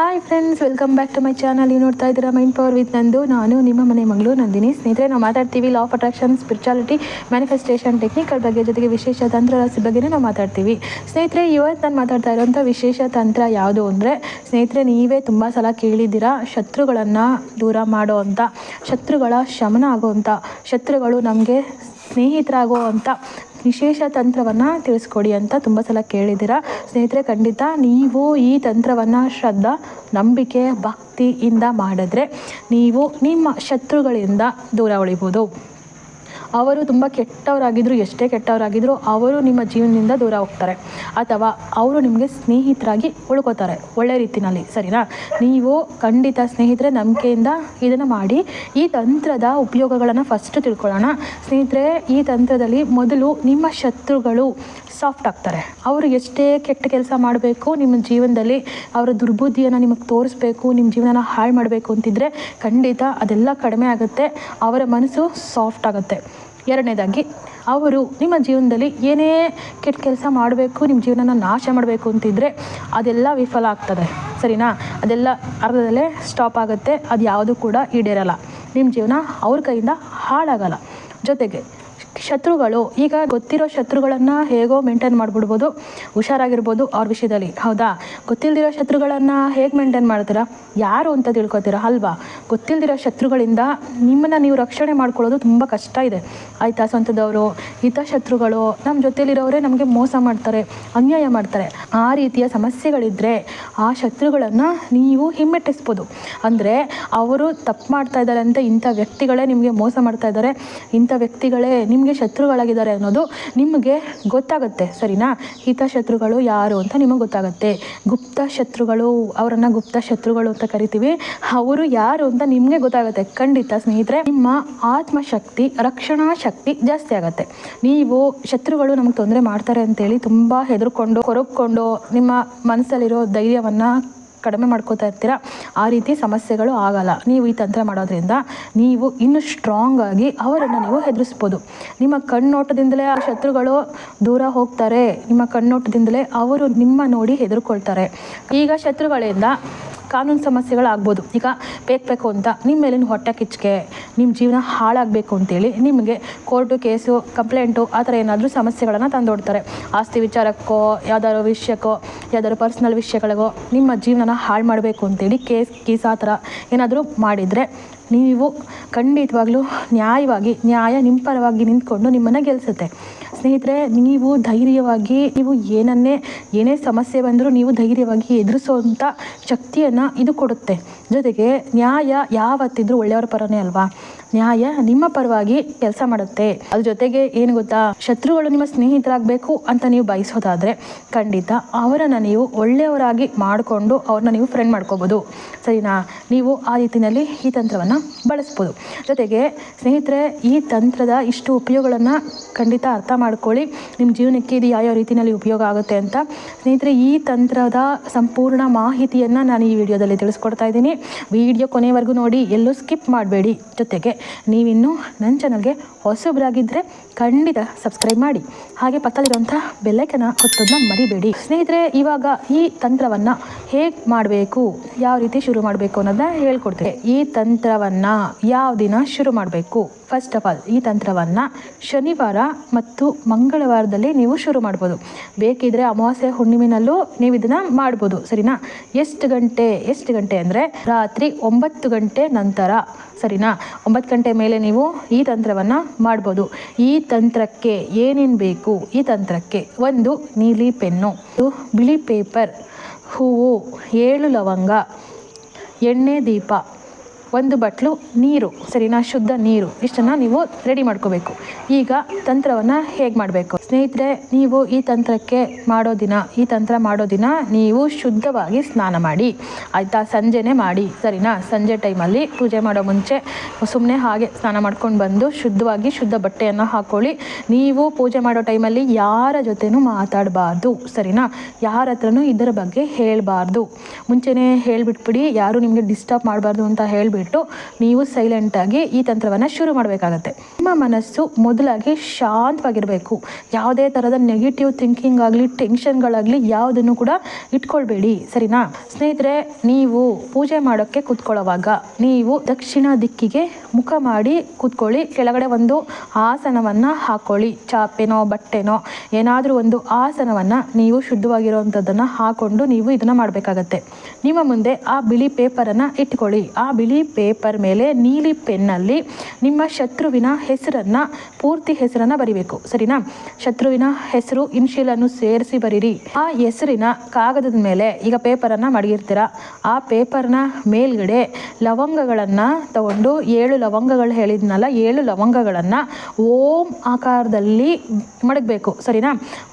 Hi friends welcome back to my channel ನೀವು ನೋಡ್ತಾ ಇದ್ದೀರಾ ಮೈಂಡ್ ಪವರ್ ವಿತ್ ನಂದು. ನಾನು ನಿಮ್ಮ ಮನೆ ಮಗಳು ನಂದಿನಿ. ಸ್ನೇಹಿತರೆ, ನಾವು ಮಾತಾಡ್ತೀವಿ law of attraction spirituality manifestation technical ಬಗ್ಗೆ ಜೊತೆಗೆ ವಿಶೇಷ ತಂತ್ರ ರಹಸ್ಯ ಬಗ್ಗೆನೇ ನಾವು ಮಾತಾಡ್ತೀವಿ. ಸ್ನೇಹಿತರೆ, ಇವತ್ತು ನಾನು ಮಾತಾಡ್ತಾ ಇರೋಂಥ ವಿಶೇಷ ತಂತ್ರ ಯಾವುದು ಅಂದರೆ, ಸ್ನೇಹಿತರೆ, ನೀವೇ ತುಂಬ ಸಲ ಕೇಳಿದ್ದೀರಾ ಶತ್ರುಗಳನ್ನು ದೂರ ಮಾಡೋ ಅಂಥ ಶತ್ರುಗಳ ಶಮನ ಆಗೋವಂಥ ಶತ್ರುಗಳು ನಮಗೆ ಸ್ನೇಹಿತರಾಗೋ ಅಂಥ ವಿಶೇಷ ತಂತ್ರವನ್ನು ತಿಳಿಸ್ಕೊಡಿ ಅಂತ ತುಂಬ ಸಲ ಕೇಳಿದ್ದೀರಾ. ಸ್ನೇಹಿತರೆ, ಖಂಡಿತ ನೀವು ಈ ತಂತ್ರವನ್ನು ಶ್ರದ್ಧಾ, ನಂಬಿಕೆ, ಭಕ್ತಿಯಿಂದ ಮಾಡಿದ್ರೆ ನೀವು ನಿಮ್ಮ ಶತ್ರುಗಳಿಂದ ದೂರ ಉಳಿಬೋದು. ಅವರು ತುಂಬ ಕೆಟ್ಟವರಾಗಿದ್ದರು ಎಷ್ಟೇ ಕೆಟ್ಟವರಾಗಿದ್ದರೂ ಅವರು ನಿಮ್ಮ ಜೀವನದಿಂದ ದೂರ ಹೋಗ್ತಾರೆ. ಅಥವಾ ಅವರು ನಿಮಗೆ ಸ್ನೇಹಿತರಾಗಿ ಉಳ್ಕೋತಾರೆ. ಒಳ್ಳೆ ರೀತಿಯಲ್ಲಿ ಸರಿನಾ? ನೀವು ಖಂಡಿತ ಸ್ನೇಹಿತರೆ, ನಂಬಿಕೆಯಿಂದ ಇದನ್ನು ಮಾಡಿ, ಈ ತಂತ್ರದ ಉಪಯೋಗಗಳನ್ನು ಫಸ್ಟ್ ತಿಳ್ಕೊಳ್ಳೋಣ. ಸ್ನೇಹಿತರೆ, ಈ ತಂತ್ರದಲ್ಲಿ ಮೊದಲು ನಿಮ್ಮ ಶತ್ರುಗಳು ಸಾಫ್ಟ್ ಆಗ್ತಾರೆ. ಅವರು ಎಷ್ಟೇ ಕೆಟ್ಟ ಕೆಲಸ ಮಾಡಬೇಕು, ನಿಮ್ಮ ಜೀವನದಲ್ಲಿ ಅವರ ದುರ್ಬುದ್ಧಿಯನ್ನು ನಿಮಗೆ ತೋರಿಸ್ಬೇಕು ನಿಮ್ಮ ಜೀವನನ ಹಾಳು ಮಾಡಬೇಕು ಅಂತಿದ್ರೆ ಖಂಡಿತ ಅದೆಲ್ಲ ಕಡಿಮೆ ಆಗುತ್ತೆ. ಅವರ ಮನಸ್ಸು ಸಾಫ್ಟ್ ಆಗುತ್ತೆ. ಎರಡನೇದಾಗಿ, ಅವರು ನಿಮ್ಮ ಜೀವನದಲ್ಲಿ ಏನೇ ಕೆಟ್ಟ ಕೆಲಸ ಮಾಡಬೇಕು, ನಿಮ್ಮ ಜೀವನನ ನಾಶ ಮಾಡಬೇಕು ಅಂತಿದ್ರೆ ಅದೆಲ್ಲ ವಿಫಲ ಆಗ್ತದೆ. ಸರಿನಾ? ಅದೆಲ್ಲ ಅರ್ಧದಲ್ಲೇ ಸ್ಟಾಪ್ ಆಗುತ್ತೆ. ಅದು ಯಾವುದು ಕೂಡ ಈಡೇರಲ್ಲ. ನಿಮ್ಮ ಜೀವನ ಅವ್ರ ಕೈಯಿಂದ ಹಾಳಾಗಲ್ಲ. ಜೊತೆಗೆ ಶತ್ರುಗಳು, ಈಗ ಗೊತ್ತಿರೋ ಶತ್ರುಗಳನ್ನು ಹೇಗೋ ಮೇಂಟೈನ್ ಮಾಡಿಬಿಡ್ಬೋದು. ಹುಷಾರಾಗಿರ್ಬೋದು ಅವ್ರ ವಿಷಯದಲ್ಲಿ. ಹೌದಾ? ಗೊತ್ತಿಲ್ದಿರೋ ಶತ್ರುಗಳನ್ನು ಹೇಗೆ ಮೇಂಟೈನ್ ಮಾಡ್ತೀರಾ? ಯಾರು ಅಂತ ತಿಳ್ಕೊತೀರಾ? ಅಲ್ವಾ? ಗೊತ್ತಿಲ್ದಿರೋ ಶತ್ರುಗಳಿಂದ ನಿಮ್ಮನ್ನು ನೀವು ರಕ್ಷಣೆ ಮಾಡ್ಕೊಳ್ಳೋದು ತುಂಬ ಕಷ್ಟ ಇದೆ. ಆಯಿತಾ ಸ್ವಂತದವರು? ಹಿತಶತ್ರುಗಳು ನಮ್ಮ ಜೊತೆಲಿರೋರೇ ನಮಗೆ ಮೋಸ ಮಾಡ್ತಾರೆ, ಅನ್ಯಾಯ ಮಾಡ್ತಾರೆ. ಆ ರೀತಿಯ ಸಮಸ್ಯೆಗಳಿದ್ದರೆ ಆ ಶತ್ರುಗಳನ್ನು ನೀವು ಹಿಮ್ಮೆಟ್ಟಿಸ್ಬೋದು. ಅಂದರೆ ಅವರು ತಪ್ಪು ಮಾಡ್ತಾ ಇದ್ದಾರೆ ಅಂತ ಇಂಥ ವ್ಯಕ್ತಿಗಳೇ ನಿಮಗೆ ಮೋಸ ಮಾಡ್ತಾ ಇದ್ದಾರೆ. ಇಂಥ ವ್ಯಕ್ತಿಗಳೇ ನಿಮಗೆ ಶತ್ರುಗಳಾಗಿದ್ದಾರೆ ಅನ್ನೋದು ನಿಮಗೆ ಗೊತ್ತಾಗುತ್ತೆ, ಸರಿನಾ? ಹಿತಶತ್ರುಗಳು ಯಾರು ಅಂತ ನಿಮಗೆ ಗೊತ್ತಾಗುತ್ತೆ. ಗುಪ್ತ ಶತ್ರುಗಳು, ಅವರನ್ನು ಗುಪ್ತ ಶತ್ರುಗಳು ಅಂತ ಕರಿತೀವಿ. ಅವರು ಯಾರು ಅಂತ ನಿಮಗೆ ಗೊತ್ತಾಗುತ್ತೆ. ಖಂಡಿತ ಸ್ನೇಹಿತರೆ, ನಿಮ್ಮ ಆತ್ಮಶಕ್ತಿ, ರಕ್ಷಣಾ ಶಕ್ತಿ ಜಾಸ್ತಿ ಆಗುತ್ತೆ. ನೀವು ಶತ್ರುಗಳು ನಮಗೆ ತೊಂದರೆ ಮಾಡ್ತಾರೆ ಅಂತೇಳಿ ತುಂಬ ಹೆದರ್ಕೊಂಡು ಕೊರಗ್ಕೊಂಡು ನಿಮ್ಮ ಮನಸ್ಸಲ್ಲಿರೋ ಧೈರ್ಯವನ್ನು ಕಡಿಮೆ ಮಾಡ್ಕೋತಾ ಇರ್ತೀರ, ಆ ರೀತಿ ಸಮಸ್ಯೆಗಳು ಆಗಲ್ಲ. ನೀವು ಈ ತಂತ್ರ ಮಾಡೋದ್ರಿಂದ ನೀವು ಇನ್ನೂ ಸ್ಟ್ರಾಂಗ್ ಆಗಿ ಅವರನ್ನು ನೀವು ಹೆದರಿಸ್ಬೋದು. ನಿಮ್ಮ ಕಣ್ಣೋಟದಿಂದಲೇ ಆ ಶತ್ರುಗಳು ದೂರ ಹೋಗ್ತಾರೆ. ನಿಮ್ಮ ಕಣ್ಣೋಟದಿಂದಲೇ ಅವರು ನಿಮ್ಮ ನೋಡಿ ಹೆದರ್ಕೊಳ್ತಾರೆ. ಈಗ ಶತ್ರುಗಳಿಂದ ಕಾನೂನು ಸಮಸ್ಯೆಗಳಾಗ್ಬೋದು. ಈಗ ಬೇಕು ಬೇಕು ಅಂತ ನಿಮ್ಮ ಮೇಲಿನ ಹೊಟ್ಟೆ ಕಿಚ್ಚಿಗೆ ನಿಮ್ಮ ಜೀವನ ಹಾಳಾಗಬೇಕು ಅಂತೇಳಿ ನಿಮಗೆ ಕೋರ್ಟು ಕೇಸು, ಕಂಪ್ಲೇಂಟು ಆ ಥರ ಏನಾದರೂ ಸಮಸ್ಯೆಗಳನ್ನು ತಂದೊಡ್ತಾರೆ. ಆಸ್ತಿ ವಿಚಾರಕ್ಕೋ, ಯಾವುದಾದ್ರು ವಿಷಯಕ್ಕೋ ಯಾವ್ದಾದ್ರು ಪರ್ಸ್ನಲ್ ವಿಷಯಗಳಿಗೋ ನಿಮ್ಮ ಜೀವನನ ಹಾಳು ಮಾಡಬೇಕು ಅಂತೇಳಿ ಕೇಸ್ ಕೀಸ್ ಆ ಥರ ಏನಾದರೂ ಮಾಡಿದರೆ ನೀವು ಖಂಡಿತವಾಗ್ಲೂ ನ್ಯಾಯವಾಗಿ ನ್ಯಾಯ ನಿಮ್ಮ ಪರವಾಗಿ ನಿಂತ್ಕೊಂಡು ನಿಮ್ಮನ್ನು ಗೆಲ್ಲಿಸುತ್ತೆ ಸ್ನೇಹಿತರೆ, ನೀವು ಧೈರ್ಯವಾಗಿ ನೀವು ಏನನ್ನೇ ಏನೇ ಸಮಸ್ಯೆ ಬಂದರೂ ನೀವು ಧೈರ್ಯವಾಗಿ ಎದುರಿಸುವಂಥ ಶಕ್ತಿಯನ್ನು ಇದು ಕೊಡುತ್ತೆ. ಜೊತೆಗೆ ನ್ಯಾಯ ಯಾವತ್ತಿದ್ರೂ ಒಳ್ಳೆಯವರ ಪರನೇ ಅಲ್ವಾ? ನ್ಯಾಯ ನಿಮ್ಮ ಪರವಾಗಿ ಕೆಲಸ ಮಾಡುತ್ತೆ. ಅದ್ರ ಜೊತೆಗೆ ಏನು ಗೊತ್ತಾ? ಶತ್ರುಗಳು ನಿಮ್ಮ ಸ್ನೇಹಿತರಾಗಬೇಕು ಅಂತ ನೀವು ಬಯಸೋದಾದರೆ ಖಂಡಿತ ಅವರನ್ನು ನೀವು ಒಳ್ಳೆಯವರಾಗಿ ಮಾಡಿಕೊಂಡು ಅವ್ರನ್ನ ನೀವು ಫ್ರೆಂಡ್ ಮಾಡ್ಕೋಬೋದು. ಸರಿನಾ? ನೀವು ಆ ರೀತಿಯಲ್ಲಿ ಈ ತಂತ್ರವನ್ನು ಬಳಸ್ಬೋದು. ಜೊತೆಗೆ ಸ್ನೇಹಿತರೆ, ಈ ತಂತ್ರದ ಇಷ್ಟು ಉಪಯೋಗಗಳನ್ನು ಖಂಡಿತ ಅರ್ಥ ಮಾಡ್ಕೊಳ್ಳಿ. ನಿಮ್ಮ ಜೀವನಕ್ಕೆ ಇದು ಯಾವ ರೀತಿಯಲ್ಲಿ ಉಪಯೋಗ ಆಗುತ್ತೆ ಅಂತ. ಸ್ನೇಹಿತರೆ, ಈ ತಂತ್ರದ ಸಂಪೂರ್ಣ ಮಾಹಿತಿಯನ್ನು ನಾನು ಈ ವಿಡಿಯೋದಲ್ಲಿ ತಿಳಿಸ್ಕೊಡ್ತಾ ಇದ್ದೀನಿ. ವಿಡಿಯೋ ಕೊನೆವರೆಗೂ ನೋಡಿ, ಎಲ್ಲೂ ಸ್ಕಿಪ್ ಮಾಡಬೇಡಿ. ಜೊತೆಗೆ ನೀವಿನ್ನೂ ನನ್ನ ಚಾನಲ್ಗೆ ಹೊಸಬ್ರಾಗಿದ್ದರೆ ಖಂಡಿತ ಸಬ್ಸ್ಕ್ರೈಬ್ ಮಾಡಿ. ಹಾಗೆ ಪಕ್ಕದಲ್ಲಿರುವಂಥ ಬೆಲ್ಲೈಕನ ಹೊತ್ತೋದನ್ನ ಮರಿಬೇಡಿ. ಸ್ನೇಹಿತರೆ, ಇವಾಗ ಈ ತಂತ್ರವನ್ನು ಹೇಗೆ ಮಾಡಬೇಕು, ಯಾವ ರೀತಿ ಶುರು ಮಾಡಬೇಕು ಅನ್ನೋದನ್ನ ಹೇಳ್ಕೊಡ್ತೀನಿ. ಈ ತಂತ್ರವನ್ನು ಯಾವ ದಿನ ಶುರು ಮಾಡಬೇಕು? ಫಸ್ಟ್ ಆಫ್ ಆಲ್ ಈ ತಂತ್ರವನ್ನು ಶನಿವಾರ ಮತ್ತು ಮಂಗಳವಾರದಲ್ಲಿ ನೀವು ಶುರು ಮಾಡ್ಬೋದು. ಬೇಕಿದ್ರೆ ಅಮಾವಾಸ್ಯೆ ಹುಣ್ಣಿಮೆನಲ್ಲೂ ನೀವು ಇದನ್ನು ಮಾಡ್ಬೋದು, ಸರಿನಾ? ಎಷ್ಟು ಗಂಟೆ ಎಷ್ಟು ಗಂಟೆ ಅಂದರೆ ರಾತ್ರಿ ಒಂಬತ್ತು ಗಂಟೆ ನಂತರ, ಸರಿನಾ? ಒಂಬತ್ತು ಗಂಟೆ ಮೇಲೆ ನೀವು ಈ ತಂತ್ರವನ್ನು ಮಾಡ್ಬೋದು. ಈ ತಂತ್ರಕ್ಕೆ ಏನೇನು ಬೇಕು? ಈ ತಂತ್ರಕ್ಕೆ ಒಂದು ನೀಲಿ ಪೆನ್ನು ಬಿಳಿ ಪೇಪರ್, ಹೂವು, ಏಳು ಲವಂಗ, ಎಣ್ಣೆ ದೀಪ ಒಂದು ಬಟ್ಲು ನೀರು ಸರಿನಾ? ಶುದ್ಧ ನೀರು. ಇಷ್ಟನ್ನು ನೀವು ರೆಡಿ ಮಾಡ್ಕೋಬೇಕು. ಈಗ ತಂತ್ರವನ್ನು ಹೇಗೆ ಮಾಡಬೇಕು? ಸ್ನೇಹಿತರೆ, ನೀವು ಈ ತಂತ್ರಕ್ಕೆ ಮಾಡೋ ದಿನ, ಈ ತಂತ್ರ ಮಾಡೋ ದಿನ ನೀವು ಶುದ್ಧವಾಗಿ ಸ್ನಾನ ಮಾಡಿ. ಆಯಿತಾ? ಸಂಜೆನೇ ಮಾಡಿ. ಸರಿನಾ? ಸಂಜೆ ಟೈಮಲ್ಲಿ ಪೂಜೆ ಮಾಡೋ ಮುಂಚೆ ಸುಮ್ಮನೆ ಹಾಗೆ ಸ್ನಾನ ಮಾಡ್ಕೊಂಡು ಬಂದು ಶುದ್ಧವಾಗಿ ಶುದ್ಧ ಬಟ್ಟೆಯನ್ನು ಹಾಕ್ಕೊಳ್ಳಿ ನೀವು ಪೂಜೆ ಮಾಡೋ ಟೈಮಲ್ಲಿ ಯಾರ ಜೊತೆನೂ ಮಾತಾಡಬಾರ್ದು. ಸರಿನಾ? ಯಾರ ಹತ್ರನೂ ಇದರ ಬಗ್ಗೆ ಹೇಳಬಾರ್ದು. ಮುಂಚೆನೇ ಹೇಳಿಬಿಟ್ಬಿಡಿ, ಯಾರು ನಿಮಗೆ ಡಿಸ್ಟರ್ಬ್ ಮಾಡಬಾರ್ದು ಅಂತ ಹೇಳಿಬಿಟ್ಟು ಬಿಟ್ಟು ನೀವು ಸೈಲೆಂಟಾಗಿ ಈ ತಂತ್ರವನ್ನು ಶುರು ಮಾಡಬೇಕಾಗತ್ತೆ. ನಿಮ್ಮ ಮನಸ್ಸು ಮೊದಲಾಗಿ ಶಾಂತವಾಗಿರಬೇಕು. ಯಾವುದೇ ಥರದ ನೆಗೆಟಿವ್ ಥಿಂಕಿಂಗ್ ಆಗಲಿ ಟೆನ್ಷನ್ಗಳಾಗಲಿ ಯಾವುದನ್ನು ಕೂಡ ಇಟ್ಕೊಳ್ಬೇಡಿ, ಸರಿನಾ? ಸ್ನೇಹಿತರೆ, ನೀವು ಪೂಜೆ ಮಾಡೋಕ್ಕೆ ಕೂತ್ಕೊಳ್ಳೋವಾಗ, ನೀವು ದಕ್ಷಿಣ ದಿಕ್ಕಿಗೆ ಮುಖ ಮಾಡಿ ಕೂತ್ಕೊಳ್ಳಿ. ಕೆಳಗಡೆ ಒಂದು ಆಸನವನ್ನು ಹಾಕ್ಕೊಳ್ಳಿ ಚಾಪೆನೋ, ಬಟ್ಟೆನೋ, ಏನಾದರೂ ಒಂದು ಆಸನವನ್ನು ನೀವು ಶುದ್ಧವಾಗಿರುವಂಥದ್ದನ್ನು ಹಾಕ್ಕೊಂಡು ನೀವು ಇದನ್ನು ಮಾಡಬೇಕಾಗತ್ತೆ. ನಿಮ್ಮ ಮುಂದೆ ಆ ಬಿಳಿ ಪೇಪರನ್ನು ಇಟ್ಕೊಳ್ಳಿ. ಆ ಬಿಳಿ ಪೇಪರ್ ಮೇಲೆ ನೀಲಿ ಪೆನ್ನಲ್ಲಿ ನಿಮ್ಮ ಶತ್ರುವಿನ ಹೆಸರನ್ನು, ಪೂರ್ತಿ ಹೆಸರನ್ನು ಬರಿಬೇಕು, ಸರಿನಾ? ಶತ್ರುವಿನ ಹೆಸರು ಇನ್ಶೀಲನ್ನು ಸೇರಿಸಿ ಬರೀರಿ. ಆ ಹೆಸರಿನ ಕಾಗದದ ಮೇಲೆ ಈಗ ಪೇಪರನ್ನು ಮಡಗಿರ್ತೀರ? ಆ ಪೇಪರ್ನ ಮೇಲ್ಗಡೆ ಲವಂಗಗಳನ್ನು ತಗೊಂಡು ಏಳು ಲವಂಗಗಳು ಹೇಳಿದ್ನಲ್ಲ, ಏಳು ಲವಂಗಗಳನ್ನು ಓಂ ಆಕಾರದಲ್ಲಿ ಮಡಗಬೇಕು, ಸರಿನಾ?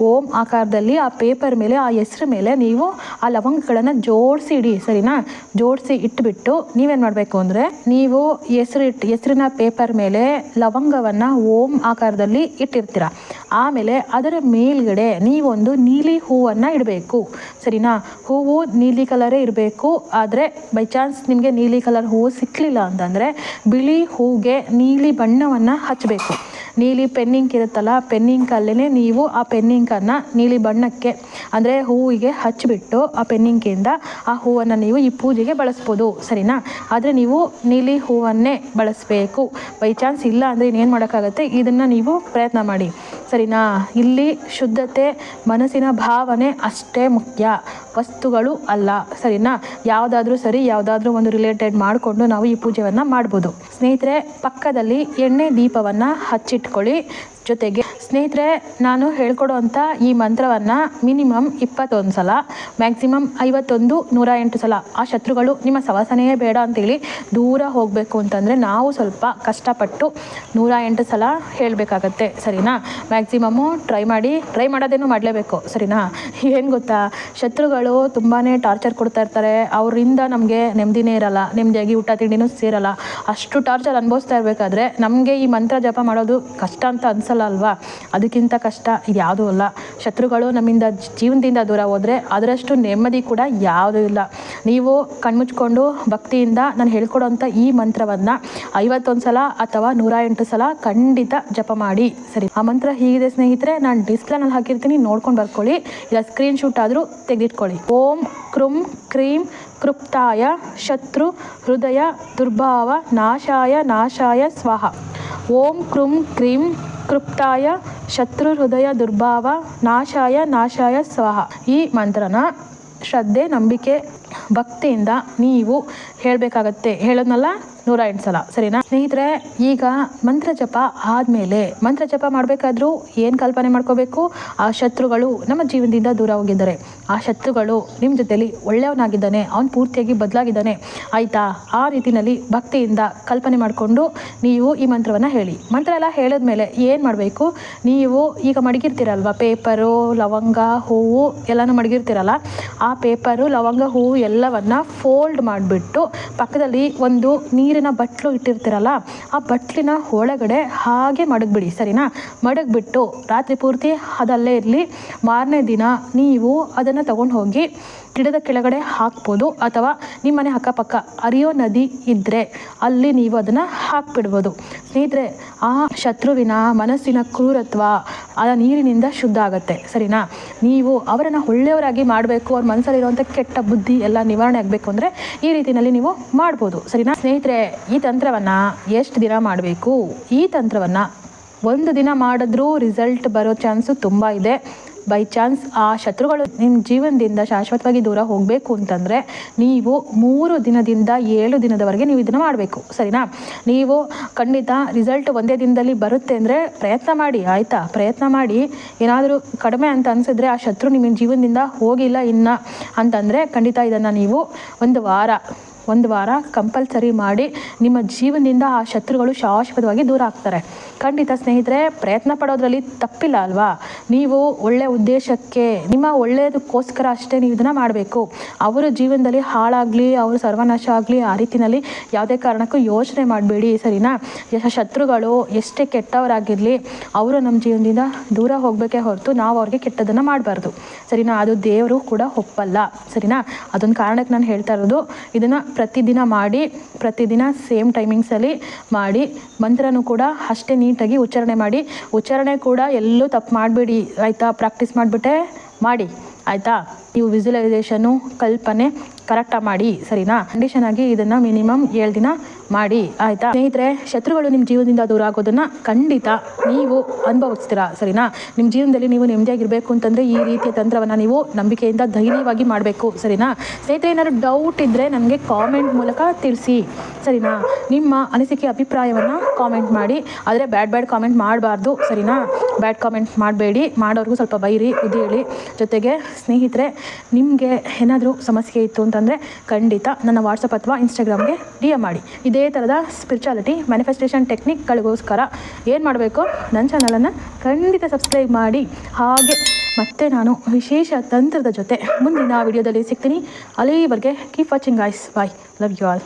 ಓಂ ಆಕಾರದಲ್ಲಿ ಆ ಪೇಪರ್ ಮೇಲೆ, ಆ ಹೆಸರು ಮೇಲೆ ನೀವು ಆ ಲವಂಗಗಳನ್ನು ಜೋಡಿಸಿ ಇಡಿ ಸರಿನಾ? ಜೋಡಿಸಿ ಇಟ್ಬಿಟ್ಟು ನೀವೇನು ಮಾಡಬೇಕು ಅಂದರೆ ನೀವು ಹೆಸರು ಇಟ್ಟು ಹೆಸರಿನ ಪೇಪರ್ ಮೇಲೆ ಲವಂಗವನ್ನು ಓಂ ಆಕಾರದಲ್ಲಿ ಇಟ್ಟಿರ್ತೀರ? ಆಮೇಲೆ ಅದರ ಮೇಲ್ಗಡೆ ನೀವೊಂದು ನೀಲಿ ಹೂವನ್ನು ಇಡಬೇಕು. ಸರಿನಾ? ಹೂವು ನೀಲಿ ಕಲರೇ ಇರಬೇಕು. ಆದರೆ ಬೈ ಚಾನ್ಸ್ ನಿಮಗೆ ನೀಲಿ ಕಲರ್ ಹೂವು ಸಿಕ್ಕಲಿಲ್ಲ ಅಂತಂದರೆ ಬಿಳಿ ಹೂಗೆ ನೀಲಿ ಬಣ್ಣವನ್ನು ಹಚ್ಚಬೇಕು ನೀಲಿ ಪೆನ್ನಿಂಕ್ ಇರುತ್ತಲ್ಲ ಪೆನ್ನಿಂಕಲ್ಲೇ ನೀವು ಆ ಪೆನ್ನಿಂಕನ್ನು ನೀಲಿ ಬಣ್ಣಕ್ಕೆ ಅಂದರೆ ಹೂವಿಗೆ ಹಚ್ಚಿಬಿಟ್ಟು ಆ ಪೆನ್ನಿಂಕಿಂದ ಆ ಹೂವನ್ನು ನೀವು ಈ ಪೂಜೆಗೆ ಬಳಸ್ಬೋದು. ಸರಿನಾ? ಆದರೆ ನೀವು ನೀಲಿ ಹೂವನ್ನೇ ಬಳಸಬೇಕು. ಬೈ ಚಾನ್ಸ್ ಇಲ್ಲ ಅಂದರೆ ಇನ್ನೇನು ಮಾಡೋಕ್ಕಾಗತ್ತೆ? ಇದನ್ನು ನೀವು ಪ್ರಯತ್ನ ಮಾಡಿ. ಸರಿನಾ? ಇಲ್ಲಿ ಶುದ್ಧತೆ, ಮನಸ್ಸಿನ ಭಾವನೆ ಅಷ್ಟೇ ಮುಖ್ಯ. ವಸ್ತುಗಳು ಅಲ್ಲ. ಸರಿನಾ? ಯಾವುದಾದ್ರೂ ಸರಿ, ಯಾವುದಾದ್ರೂ ಒಂದು ರಿಲೇಟೆಡ್ ಮಾಡಿಕೊಂಡು ನಾವು ಈ ಪೂಜೆಯನ್ನು ಮಾಡ್ಬೋದು. ಸ್ನೇಹಿತರೆ, ಪಕ್ಕದಲ್ಲಿ ಎಣ್ಣೆ ದೀಪವನ್ನು ಹಚ್ಚಿಟ್ಕೊಳ್ಳಿ. ಜೊತೆಗೆ ಸ್ನೇಹಿತರೆ, ನಾನು ಹೇಳ್ಕೊಡುವಂಥ ಈ ಮಂತ್ರವನ್ನು ಮಿನಿಮಮ್ ಇಪ್ಪತ್ತೊಂದು ಸಲ, ಮ್ಯಾಕ್ಸಿಮಮ್ ಐವತ್ತೊಂದು ನೂರ ಎಂಟು ಸಲ ಆ ಶತ್ರುಗಳು ನಿಮ್ಮ ಸವಾಸನೆಯೇ ಬೇಡ ಅಂತೇಳಿ ದೂರ ಹೋಗಬೇಕು ಅಂತಂದರೆ ನಾವು ಸ್ವಲ್ಪ ಕಷ್ಟಪಟ್ಟು ನೂರ ಎಂಟು ಸಲ ಹೇಳಬೇಕಾಗತ್ತೆ, ಸರಿನಾ? ಮ್ಯಾಕ್ಸಿಮಮ್ಮು ಟ್ರೈ ಮಾಡಿ, ಟ್ರೈ ಮಾಡೋದೇನು ಮಾಡಲೇಬೇಕು, ಸರಿನಾ? ಏನು ಗೊತ್ತಾ? ಶತ್ರುಗಳು ತುಂಬಾ ಟಾರ್ಚರ್ ಕೊಡ್ತಾ ಇರ್ತಾರೆ, ಅವರಿಂದ ನಮಗೆ ನೆಮ್ಮದಿನೇ ಇರಲ್ಲ, ನೆಮ್ಮದಿಯಾಗಿ ಊಟ ತಿಂಡಿನೂ ಸೇರಲ್ಲ, ಅಷ್ಟು ಟಾರ್ಚರ್ ಅನುಭವಿಸ್ತಾ ಇರಬೇಕಾದ್ರೆ ನಮಗೆ ಈ ಮಂತ್ರ ಜಪ ಮಾಡೋದು ಕಷ್ಟ ಅಂತ ಅನ್ಸಲ್ಲ ಅಲ್ವಾ? ಅದಕ್ಕಿಂತ ಕಷ್ಟ ಇದು ಯಾವುದೂ ಅಲ್ಲ. ಶತ್ರುಗಳು ನಮ್ಮಿಂದ ಜೀವನದಿಂದ ದೂರ ಹೋದರೆ ಅದರಷ್ಟು ನೆಮ್ಮದಿ ಕೂಡ ಯಾವುದೂ ಇಲ್ಲ. ನೀವು ಕಣ್ಮುಚ್ಕೊಂಡು ಭಕ್ತಿಯಿಂದ ನಾನು ಹೇಳ್ಕೊಡೋಂಥ ಈ ಮಂತ್ರವನ್ನು ಐವತ್ತೊಂದು ಸಲ ಅಥವಾ ನೂರ ಎಂಟು ಸಲ ಖಂಡಿತ ಜಪ ಮಾಡಿ. ಸರಿ, ಆ ಮಂತ್ರ ಹೀಗಿದೆ ಸ್ನೇಹಿತರೆ, ನಾನು ಡಿಸ್ಪ್ಲೇನಲ್ಲಿ ಹಾಕಿರ್ತೀನಿ, ನೋಡ್ಕೊಂಡು ಬರ್ಕೊಳ್ಳಿ. ಇಲ್ಲ ಸ್ಕ್ರೀನ್ಶೂಟ್ ಆದರೂ ತೆಗೆದಿಟ್ಕೊಳ್ಳಿ. ಓಂ, ಕ್ರುಂ, ಕ್ರೀಂ ಕೃಪ್ತಾಯ, ಶತ್ರು, ಹೃದಯ, ದುರ್ಭಾವ, ನಾಶಾಯ ನಾಶಾಯ, ಸ್ವಾಹ. ಓಂ ಕೃಂ ಕ್ರೀಂ ಕೃಪ್ತಾಯ, ಶತ್ರು, ಹೃದಯ, ದುರ್ಭಾವ, ನಾಶಾಯ ನಾಶಾಯ, ಸ್ವಾಹ. ಈ ಮಂತ್ರನ ಶ್ರದ್ಧೆ, ನಂಬಿಕೆ, ಭಕ್ತಿಯಿಂದ ನೀವು ಹೇಳಬೇಕಾಗತ್ತೆ. ಹೇಳೋದ್ನಲ್ಲ? ನೂರ ಎಂಟು ಸಲ, ಸರಿನಾ? ಸ್ನೇಹಿತರೆ, ಈಗ ಮಂತ್ರ ಜಪ ಆದಮೇಲೆ ಮಂತ್ರ ಜಪ ಮಾಡಬೇಕಾದ್ರೂ ಏನು ಕಲ್ಪನೆ ಮಾಡ್ಕೋಬೇಕು? ಆ ಶತ್ರುಗಳು ನಮ್ಮ ಜೀವನದಿಂದ ದೂರ ಹೋಗಿದ್ದಾರೆ. ಆ ಶತ್ರುಗಳು ನಿಮ್ಮ ಜೊತೆಲಿ ಒಳ್ಳೆಯವನಾಗಿದ್ದಾನೆ, ಅವನು ಪೂರ್ತಿಯಾಗಿ ಬದಲಾಗಿದ್ದಾನೆ. ಆಯ್ತಾ? ಆ ರೀತಿಯಲ್ಲಿ ಭಕ್ತಿಯಿಂದ ಕಲ್ಪನೆ ಮಾಡಿಕೊಂಡು ನೀವು ಈ ಮಂತ್ರವನ್ನು ಹೇಳಿ. ಮಂತ್ರ ಎಲ್ಲ ಹೇಳಿದ್ಮೇಲೆ ಏನು ಮಾಡಬೇಕು? ನೀವು ಈಗ ಮಡಗಿರ್ತೀರಲ್ವ? ಪೇಪರು, ಲವಂಗ, ಹೂವು ಎಲ್ಲನೂ ಮಡಗಿರ್ತೀರಲ್ಲ? ಆ ಪೇಪರು, ಲವಂಗ, ಹೂವು ಎಲ್ಲವನ್ನ ಫೋಲ್ಡ್ ಮಾಡಿಬಿಟ್ಟು ಪಕ್ಕದಲ್ಲಿ ಒಂದು ನೀರಿನ ಬಟ್ಲು ಇಟ್ಟಿರ್ತೀರಲ್ಲ, ಆ ಬಟ್ಲಿನ ಒಳಗಡೆ ಹಾಗೆ ಮಡಗ್ಬಿಡಿ, ಸರಿನಾ? ಮಡಗ್ಬಿಟ್ಟು ರಾತ್ರಿ ಪೂರ್ತಿ ಅದಲ್ಲೇ ಇರಲಿ. ಮಾರನೇ ದಿನ ನೀವು ಅದನ್ನು ತಗೊಂಡು ಹೋಗಿ ಗಿಡದ ಕೆಳಗಡೆ ಹಾಕ್ಬೋದು ಅಥವಾ ನಿಮ್ಮನೆ ಅಕ್ಕಪಕ್ಕ ಹರಿಯೋ ನದಿ ಇದ್ದರೆ ಅಲ್ಲಿ ನೀವು ಅದನ್ನು ಹಾಕ್ಬಿಡ್ಬೋದು. ಸ್ನೇಹಿತರೆ, ಆ ಶತ್ರುವಿನ ಮನಸ್ಸಿನ ಕ್ರೂರತ್ವ ಆ ನೀರಿನಿಂದ ಶುದ್ಧ ಆಗುತ್ತೆ. ಸರಿನಾ? ನೀವು ಅವರನ್ನು ಒಳ್ಳೆಯವರಾಗಿ ಮಾಡಬೇಕು, ಅವ್ರ ಮನಸ್ಸಲ್ಲಿರುವಂಥ ಕೆಟ್ಟ ಬುದ್ಧಿ ಎಲ್ಲ ನಿವಾರಣೆ ಆಗಬೇಕು ಅಂದರೆ ಈ ರೀತಿಯಲ್ಲಿ ನೀವು ಮಾಡ್ಬೋದು. ಸರಿನಾ? ಸ್ನೇಹಿತರೆ, ಈ ತಂತ್ರವನ್ನು ಎಷ್ಟು ದಿನ ಮಾಡಬೇಕು? ಈ ತಂತ್ರವನ್ನು ಒಂದು ದಿನ ಮಾಡಿದ್ರೂ ರಿಸಲ್ಟ್ ಬರೋ ಚಾನ್ಸು ತುಂಬ ಇದೆ. ಬೈ ಚಾನ್ಸ್ ಆ ಶತ್ರುಗಳು ನಿಮ್ಮ ಜೀವನದಿಂದ ಶಾಶ್ವತವಾಗಿ ದೂರ ಹೋಗಬೇಕು ಅಂತಂದರೆ ನೀವು ಮೂರು ದಿನದಿಂದ ಏಳು ದಿನದವರೆಗೆ ನೀವು ಇದನ್ನು ಮಾಡಬೇಕು. ಸರಿನಾ? ನೀವು ಖಂಡಿತ ರಿಸಲ್ಟ್ ಒಂದೇ ದಿನದಲ್ಲಿ ಬರುತ್ತೆ ಅಂದರೆ ಪ್ರಯತ್ನ ಮಾಡಿ, ಆಯಿತಾ? ಪ್ರಯತ್ನ ಮಾಡಿ. ಏನಾದರೂ ಕಡಿಮೆ ಅಂತ ಅನಿಸಿದ್ರೆ ಆ ಶತ್ರು ನಿಮ್ಮ ಜೀವನದಿಂದ ಹೋಗಿಲ್ಲ ಇನ್ನು ಅಂತಂದರೆ ಖಂಡಿತ ಇದನ್ನು ನೀವು ಒಂದು ವಾರ ಒಂದು ವಾರ ಕಂಪಲ್ಸರಿ ಮಾಡಿ ನಿಮ್ಮ ಜೀವನದಿಂದ ಆ ಶತ್ರುಗಳು ಶಾಶ್ವತವಾಗಿ ದೂರ ಆಗ್ತಾರೆ. ಖಂಡಿತ ಸ್ನೇಹಿತರೆ, ಪ್ರಯತ್ನ ಪಡೋದ್ರಲ್ಲಿ ತಪ್ಪಿಲ್ಲ ಅಲ್ವಾ? ನೀವು ಒಳ್ಳೆ ಉದ್ದೇಶಕ್ಕೆ, ನಿಮ್ಮ ಒಳ್ಳೆಯದಕ್ಕೋಸ್ಕರ ಅಷ್ಟೇ ನೀವು ಇದನ್ನು ಮಾಡಬೇಕು. ಅವರ ಜೀವನದಲ್ಲಿ ಹಾಳಾಗಲಿ, ಅವರು ಸರ್ವನಾಶ ಆಗಲಿ, ಆ ರೀತಿಯಲ್ಲಿ ಯಾವುದೇ ಕಾರಣಕ್ಕೂ ಯೋಚನೆ ಮಾಡಬೇಡಿ, ಸರಿನಾ? ಶತ್ರುಗಳು ಎಷ್ಟೇ ಕೆಟ್ಟವರಾಗಿರಲಿ, ಅವರು ನಮ್ಮ ಜೀವನದಿಂದ ದೂರ ಹೋಗಬೇಕೇ ಹೊರತು ನಾವು ಅವ್ರಿಗೆ ಕೆಟ್ಟದನ್ನು ಮಾಡಬಾರ್ದು. ಸರಿನಾ? ಅದು ದೇವರು ಕೂಡ ಒಪ್ಪಲ್ಲ. ಸರಿನಾ? ಅದೊಂದು ಕಾರಣಕ್ಕೆ ನಾನು ಹೇಳ್ತಾ ಇರೋದು, ಇದನ್ನು ಪ್ರತಿದಿನ ಮಾಡಿ, ಪ್ರತಿದಿನ ಸೇಮ್ ಟೈಮಿಂಗ್ಸಲ್ಲಿ ಮಾಡಿ, ಮಂತ್ರನೂ ಕೂಡ ಅಷ್ಟೇ ನೀಟಾಗಿ ಉಚ್ಚಾರಣೆ ಮಾಡಿ. ಉಚ್ಚಾರಣೆ ಕೂಡ ಎಲ್ಲೂ ತಪ್ಪು ಮಾಡಬೇಡಿ, ಆಯಿತಾ? ಪ್ರಾಕ್ಟೀಸ್ ಮಾಡಿಬಿಟ್ಟೆ, ಮಾಡಿ, ಆಯಿತಾ? ನೀವು ವಿಸುವಲೈಸೇಷನು ಕಲ್ಪನೆ ಕರೆಕ್ಟಾಗಿ ಮಾಡಿ, ಸರಿನಾ? ಕಂಡೀಷನ್ ಆಗಿ ಇದನ್ನು ಮಿನಿಮಮ್ ಏಳು ದಿನ ಮಾಡಿ, ಆಯಿತಾ? ಸ್ನೇಹಿತರೆ, ಶತ್ರುಗಳು ನಿಮ್ಮ ಜೀವನದಿಂದ ದೂರ ಆಗೋದನ್ನು ಖಂಡಿತ ನೀವು ಅನುಭವಿಸ್ತೀರಾ? ಸರಿನಾ? ನಿಮ್ಮ ಜೀವನದಲ್ಲಿ ನೀವು ನೆಮ್ಮದಿಯಾಗಿರಬೇಕು ಅಂತಂದರೆ ಈ ರೀತಿಯ ತಂತ್ರವನ್ನು ನೀವು ನಂಬಿಕೆಯಿಂದ ಧೈರ್ಯವಾಗಿ ಮಾಡಬೇಕು. ಸರಿನಾ? ಸ್ನೇಹಿತರೆ, ಏನಾದ್ರು ಡೌಟ್ ಇದ್ದರೆ ನನಗೆ ಕಾಮೆಂಟ್ ಮೂಲಕ ತಿಳಿಸಿ. ಸರಿನಾ? ನಿಮ್ಮ ಅನಿಸಿಕೆ, ಅಭಿಪ್ರಾಯವನ್ನು ಕಾಮೆಂಟ್ ಮಾಡಿ. ಆದರೆ ಬ್ಯಾಡ್ ಬ್ಯಾಡ್ ಕಾಮೆಂಟ್ ಮಾಡಬಾರ್ದು. ಸರಿನಾ? ಬ್ಯಾಡ್ ಕಾಮೆಂಟ್ ಮಾಡಬೇಡಿ. ಮಾಡೋರಿಗೂ ಸ್ವಲ್ಪ ಬೈರಿ, ಬುದ್ಧಿ ಹೇಳಿ. ಜೊತೆಗೆ, ಸ್ನೇಹಿತರೆ, ನಿಮಗೆ ಏನಾದರೂ ಸಮಸ್ಯೆ ಇತ್ತು ಅಂತಂದರೆ ಖಂಡಿತ ನನ್ನ ವಾಟ್ಸಪ್ ಅಥವಾ ಇನ್ಸ್ಟಾಗ್ರಾಮ್ಗೆ ಡಿ ಎಂ ಮಾಡಿ. ಇದೇ ಥರದ ಸ್ಪಿರಿಚುಯಾಲಿಟಿ ಮ್ಯಾನಿಫೆಸ್ಟೇಷನ್ ಟೆಕ್ನಿಕ್ಗಳಿಗೋಸ್ಕರ ಏನು ಮಾಡಬೇಕು? ನನ್ನ ಚಾನಲನ್ನು ಖಂಡಿತ ಸಬ್ಸ್ಕ್ರೈಬ್ ಮಾಡಿ. ಹಾಗೆ ಮತ್ತೆ ನಾನು ವಿಶೇಷ ತಂತ್ರದ ಜೊತೆ ಮುಂದಿನ ವಿಡಿಯೋದಲ್ಲಿ ಸಿಗ್ತೀನಿ. ಅಲ್ಲಿವರೆಗೆ ಕೀಪ್ ವಾಚಿಂಗ್ ಐಸ್ ಬಾಯ್ ಲವ್ ಯು ಆಲ್